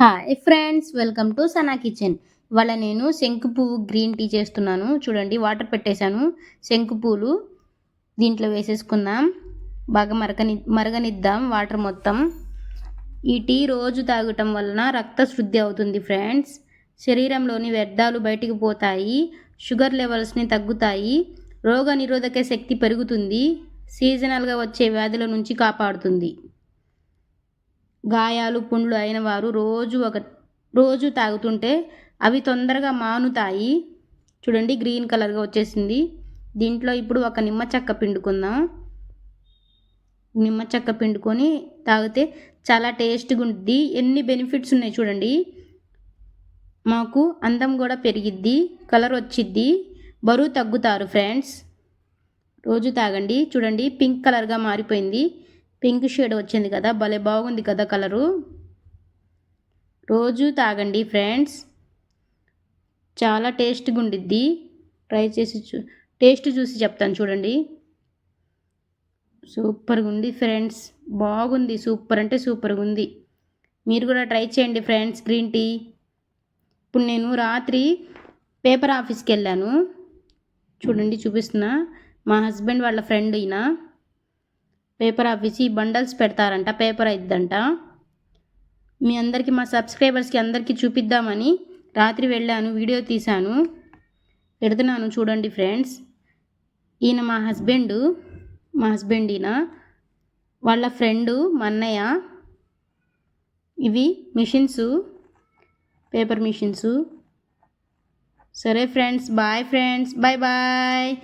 Hi friends welcome to Sana kitchen ఇవాళ నేను శంకు పువ్వు గ్రీన్ టీ చేస్తున్నాను. చూడండి వాటర్ పెట్టేశాను. శంకు పూలు దీంట్లో వేసేసుకుందాం. బాగా మరగని మరగనిద్దాం వాటర్ మొత్తం. ఈ టీ రోజు తాగటం వలన రక్త శుద్ధి అవుతుంది ఫ్రెండ్స్ శరీరంలోని వ్యర్థాలు బయటికి పోతాయి. షుగర్ లెవెల్స్ని తగ్గుతాయి. రోగ నిరోధక శక్తి పెరుగుతుంది. సీజనల్గా వచ్చే వ్యాధుల నుంచి కాపాడుతుంది. గాయాలు పుండ్లు అయిన వారు రోజు ఒక రోజు తాగుతుంటే అవి తొందరగా మానుతాయి. చూడండి గ్రీన్ కలర్గా వచ్చేసింది. దీంట్లో ఇప్పుడు ఒక నిమ్మ చెక్క పిండుకుందాం. నిమ్మ చెక్క పిండుకొని తాగితే చాలా టేస్ట్గా ఉంటుంది ఎన్ని బెనిఫిట్స్ ఉన్నాయి చూడండి. మాకు అందం కూడా పెరిగిద్ది కలర్ వచ్చిద్ది. బరువు తగ్గుతారు ఫ్రెండ్స్. రోజు తాగండి. చూడండి పింక్ కలర్గా మారిపోయింది. పింక్ షేడ్ వచ్చింది కదా భలే బాగుంది కదా కలరు. రోజు తాగండి ఫ్రెండ్స్. చాలా టేస్ట్గా ఉండిద్ది. ట్రై చేసి చూ టేస్ట్ చూసి చెప్తాను చూడండి. సూపర్గా ఉంది ఫ్రెండ్స్. బాగుంది సూపర్ అంటే సూపర్గా ఉంది. మీరు కూడా ట్రై చేయండి ఫ్రెండ్స్ గ్రీన్ టీ ఇప్పుడు నేను రాత్రి పేపర్ ఆఫీస్కి వెళ్ళాను. చూడండి చూపిస్తున్నా. మా హస్బెండ్ వాళ్ళ ఫ్రెండ్ ఈయన. పేపర్ ఆఫీస్ ఈ బండల్స్ పెడతారంట పేపర్ అయిద్దంట. మీ అందరికీ మా సబ్స్క్రైబర్స్కి అందరికీ చూపిద్దామని రాత్రి వెళ్ళాను వీడియో తీశాను. పెడుతున్నాను చూడండి ఫ్రెండ్స్. ఈయన మా హస్బెండ్ మా హస్బెండ్ ఈయన. వాళ్ళ ఫ్రెండు మా అన్నయ్య. ఇవి మిషన్స్ పేపర్ మిషన్స్. సరే friends bye friends bye bye.